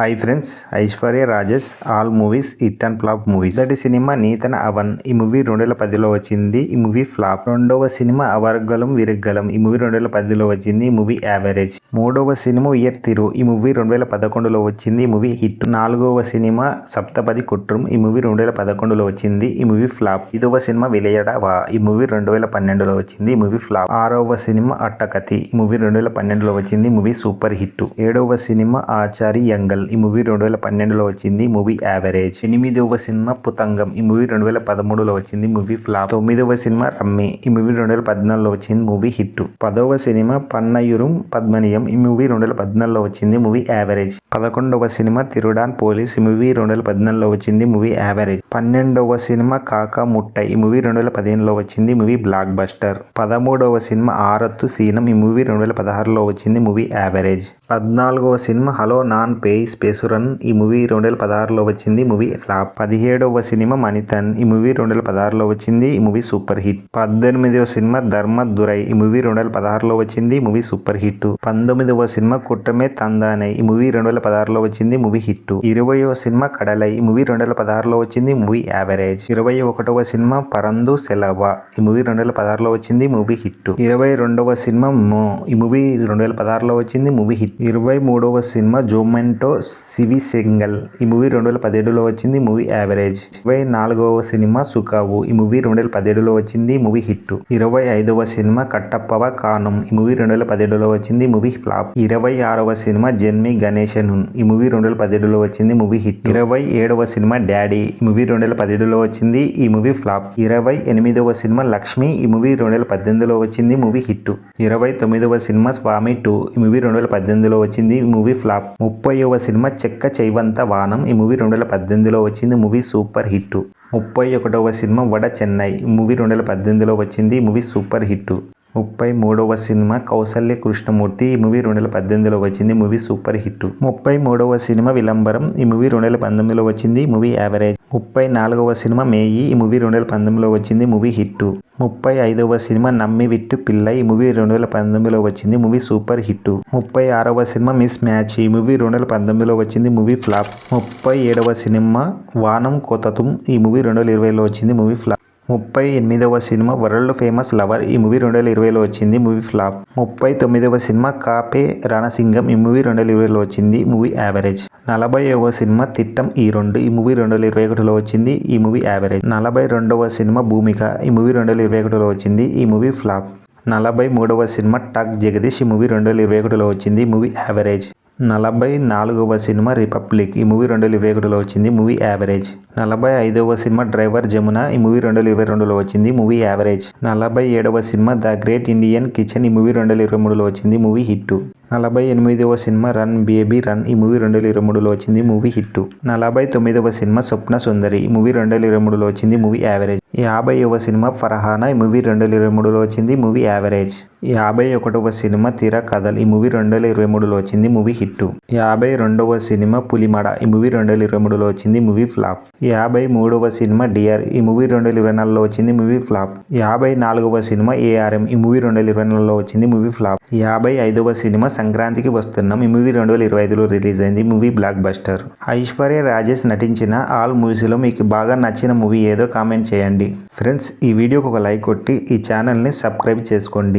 Hi friends Aishwarya Rajesh all movies hit and flop movies మొదటి cinema Neethana Avan ఈ movie రెండు వేల పదిలో వచ్చింది ఈ మూవీ ఫ్లాప్ రెండవ సినిమా అవర్గలం విరగ్గలం ఈ మూవీ రెండు వేల పదిలో వచ్చింది ఈ మూవీ యావరేజ్ మూడవ సినిమా ఇయర్ తిరు ఈ మూవీ రెండు వేల పదకొండులో వచ్చింది ఈ మూవీ హిట్ నాలుగవ సినిమా సప్తపది కుట్రం ఈ మూవీ రెండు వేల పదకొండులో వచ్చింది ఈ మూవీ ఫ్లాప్ ఐదవ సినిమా విలయడవా ఈ మూవీ రెండు వేల పన్నెండులో వచ్చింది ఈ మూవీ ఫ్లాప్ ఆరవ సినిమా అట్టకతి ఈ మూవీ రెండు వేల పన్నెండులో వచ్చింది మూవీ సూపర్ హిట్ ఏడవ సినిమా ఆచారి యంగల్ ఈ మూవీ రెండు వేల పన్నెండులో వచ్చింది మూవీ యావరేజ్. ఎనిమిదవ సినిమా పుతంగం. ఈ మూవీ రెండు వేల పదమూడులో వచ్చింది మూవీ ఫ్లాప్. తొమ్మిదవ సినిమా రమ్మి. ఈ మూవీ రెండు వేల పద్నాలుగులో వచ్చింది మూవీ హిట్ పదవ సినిమా పన్నయురం పద్మనియం. ఈ మూవీ రెండు వేల పద్నాలుగులో వచ్చింది మూవీ యావరేజ్. పదకొండవ సినిమా తిరుడాన్ పోలీస్. ఈ మూవీ రెండు వేల పద్నాలుగులో వచ్చింది మూవీ యావరేజ్. పన్నెండవ సినిమా కాకా ముట్టై. ఈ మూవీ రెండు వేల పదిహేనులో వచ్చింది మూవీ బ్లాక్ బస్టర్ పదమూడవ సినిమా ఆరత్తు సీనం. ఈ మూవీ రెండు వేల పదహారులో వచ్చింది మూవీ యావరేజ్. పద్నాలుగవ సినిమా హలో నాన్ పేయ్ స్పేసురన్ ఈ మూవీ రెండు వేల పదహారులో వచ్చింది మూవీ ఫ్లాప్ పదిహేడవ సినిమా మణితన్ ఈ మూవీ రెండు వేల పదహారులో వచ్చింది ఈ మూవీ సూపర్ హిట్ పద్దెనిమిదవ సినిమా ధర్మ దురై ఈ మూవీ రెండు వేల పదహారులో వచ్చింది మూవీ సూపర్ హిట్ పంతొమ్మిదవ సినిమా కుట్రమే తందానై ఈ మూవీ రెండు వేల పదహారులో వచ్చింది మూవీ హిట్ ఇరవయో సినిమా కడలై ఈ మూవీ రెండు వేల పదహారులో వచ్చింది మూవీ యావరేజ్ ఇరవై ఒకటవ సినిమా పరందు సెలవ ఈ మూవీ రెండు వేల పదహారులో వచ్చింది మూవీ హిట్ ఇరవై రెండవ సినిమా మో ఈ మూవీ రెండు వేల పదహారులో వచ్చింది మూవీ హిట్ ఇరవై మూడవ సినిమా జోమెంటో సివి సెంగల్ ఈ మూవీ రెండు వేల పదిహేడులో వచ్చింది మూవీ యావరేజ్ ఇరవై నాలుగవ సినిమా సుకావు ఈ మూవీ రెండు వేల పదిహేడులో వచ్చింది మూవీ హిట్ ఇరవై ఐదవ సినిమా కట్టప్పవ కానం ఈ మూవీ రెండు వేల పదిహేడులో వచ్చింది మూవీ ఫ్లాప్ ఇరవై ఆరవ సినిమా జన్మి గణేశనున్ ఈ మూవీ రెండు వేల పదిహేడులో వచ్చింది మూవీ హిట్ ఇరవై ఏడవ సినిమా డాడీ ఈ మూవీ రెండు వేల పదిహేడులో వచ్చింది ఈ మూవీ ఫ్లాప్ ఇరవై ఎనిమిదవ సినిమా లక్ష్మి ఈ మూవీ రెండు వేల పద్దెనిమిదిలో వచ్చింది మూవీ హిట్ ఇరవై తొమ్మిదవ సినిమా స్వామి టూ ఈ మూవీ రెండు వేల పద్దెనిమిది పద్దెనిమిదిలో వచ్చింది ఈ మూవీ ఫ్లాప్. ముప్పైవ సినిమా చెక్క చైవంత వానం. ఈ మూవీ రెండు వేల పద్దెనిమిదిలో వచ్చింది. మూవీ సూపర్ హిట్ ముప్పై ఒకటవ సినిమా వడ చెన్నై. ఈ మూవీ రెండు వేల పద్దెనిమిదిలో వచ్చింది. ఈ మూవీ సూపర్ హిట్ ముప్పై మూడవ సినిమా కౌసల్య కృష్ణమూర్తి ఈ మూవీ రెండు వేల పద్దెనిమిదిలో వచ్చింది మూవీ సూపర్ హిట్ ముప్పై మూడవ సినిమా విలంబరం ఈ మూవీ రెండు వేల పంతొమ్మిదిలో వచ్చింది మూవీ యావరేజ్ ముప్పై నాలుగవ సినిమా మేయి ఈ మూవీ రెండు వేల పంతొమ్మిదిలో వచ్చింది మూవీ హిట్ ముప్పై ఐదవ సినిమా నమ్మి విట్టు పిల్ల ఈ మూవీ రెండు వేల పంతొమ్మిదిలో వచ్చింది మూవీ సూపర్ హిట్ ముప్పై ఆరవ సినిమా మిస్ మ్యాచ్ ఈ మూవీ రెండు వేల పంతొమ్మిదిలో వచ్చింది మూవీ ఫ్లాప్ ముప్పై ఏడవ సినిమా వానం కోతతుం ఈ మూవీ రెండు వేల ఇరవైలో వచ్చింది మూవీ ఫ్లాప్ ముప్పై ఎనిమిదవ సినిమా వరల్డ్ ఫేమస్ లవర్. ఈ మూవీ రెండు వేల ఇరవైలో వచ్చింది. Movie flop. ముప్పై తొమ్మిదవ సినిమా కాపే రణసింగం. ఈ మూవీ రెండు వేల ఇరవైలో వచ్చింది. Movie average. నలభైవ సినిమా తిట్టం ఈ రెండు. ఈ మూవీ రెండు వేల ఇరవై ఒకటిలో వచ్చింది. ఈ మూవీ యావరేజ్. నలభై రెండవ సినిమా భూమిక. ఈ మూవీ రెండు వేల ఇరవై ఒకటిలో వచ్చింది. ఈ మూవీ ఫ్లాప్. నలభై మూడవ సినిమా టక్ జగదీష్. ఈ మూవీ రెండు వేల ఇరవై ఒకటిలో వచ్చింది. Movie average. నలభై నాలుగవ సినిమా రిపబ్లిక్. ఈ మూవీ రెండు వేల ఇరవై ఒకటిలో వచ్చింది మూవీ యావరేజ్. నలభై ఐదవ సినిమా డ్రైవర్ జమున ఈ మూవీ రెండు వేల ఇరవై రెండులో వచ్చింది మూవీ యావరేజ్. నలభై ఏడవ cinema the great Indian kitchen ఈ మూవీ రెండు వేల ఇరవై మూడులో వచ్చింది మూవీ హిట్ నలభై ఎనిమిదవ సినిమా రన్ బేబీ రన్ ఈ మూవీ రెండు వేల ఇరవై మూడులో వచ్చింది మూవీ హిట్ నలభై తొమ్మిదవ సినిమా స్వప్న సుందరి ఈ మూవీ రెండు వేల ఇరవై మూడులో వచ్చింది మూవీ యావరేజ్. యాభైవ సినిమా ఫరహానా ఈ మూవీ రెండు వేల ఇరవై మూడులో వచ్చింది మూవీ యావరేజ్. యాభై ఒకటవ సినిమా తిర కథల్. ఈ మూవీ రెండు వేల ఇరవై మూడులో వచ్చింది మూవీ హిట్ యాభై రెండవ సినిమా పులిమడ ఈ మూవీ రెండు వేల ఇరవై మూడులో వచ్చింది మూవీ ఫ్లాప్. యాభై మూడవ సినిమా డియర్ ఈ మూవీ రెండు వేల ఇరవై నాలుగులో వచ్చింది మూవీ ఫ్లాప్. యాభై నాలుగవ సినిమా ఏఆర్ఎం ఈ మూవీ రెండు వేల ఇరవై నాలుగులో వచ్చింది మూవీ ఫ్లాప్. యాభై ఐదవ సినిమా సంక్రాంతికి వస్తున్నాం ఈ మూవీ రెండు వేల ఇరవై ఐదులో రిలీజ్ అయింది movie blockbuster Aishwarya Rajesh నటించిన ఆల్ మూవీస్లో మీకు బాగా నచ్చిన మూవీ ఏదో కామెంట్ చేయండి. ఫ్రెండ్స్ ఈ వీడియోకి ఒక లైక్ కొట్టి ఈ ఛానల్ని సబ్స్క్రైబ్ చేసుకోండి.